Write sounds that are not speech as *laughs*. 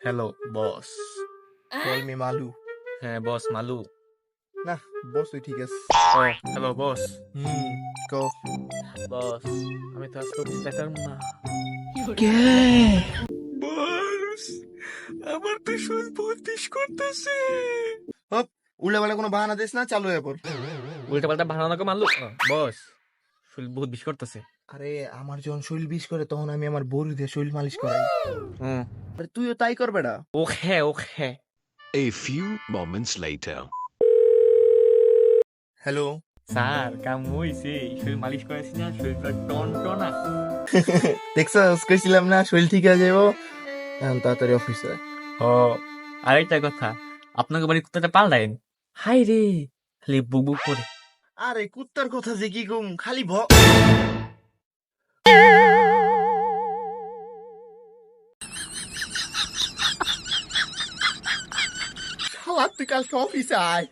Hello boss call me মালু হ্যাঁ বস মালু না বস ওই ঠিক আছে। হ্যালো বস হুম কো বস আমি তো আজকে অফিসে যেতাম না। কে? বস আমার তো বহুত বিষ করতেছে। উল্টা পাল্টা কোনো বাহানা দিস না চালু হয়ে উল্টা পাল্টা বানানোকে মারলো? বস শুল বহুত বিষ করতেছে। আরে আমার যখন শৈল বিষ করে তখন আমি আমার বরু দিয়ে শৈল মালিশ করাই। হুম। তুইও তাই কর বেটা okay okay A few moments later. Hello sir কাম হইছে শরীর মালিশ করেছি না শরীরটা টন টন আছে *laughs* দেখছস কইছিলাম না শৈল ঠিক হয়ে যাব এখন তাড়াতাড়ি অফিসে ও আরেকটা কথা আপনাকে বাড়ি কুত্তাটা পাল্টাইন। হাই রে খালি বুক বুক করে। আরে কুত্তার কথা যে কি কম খালি ভ শালা তুই কালকে অফিসে আয়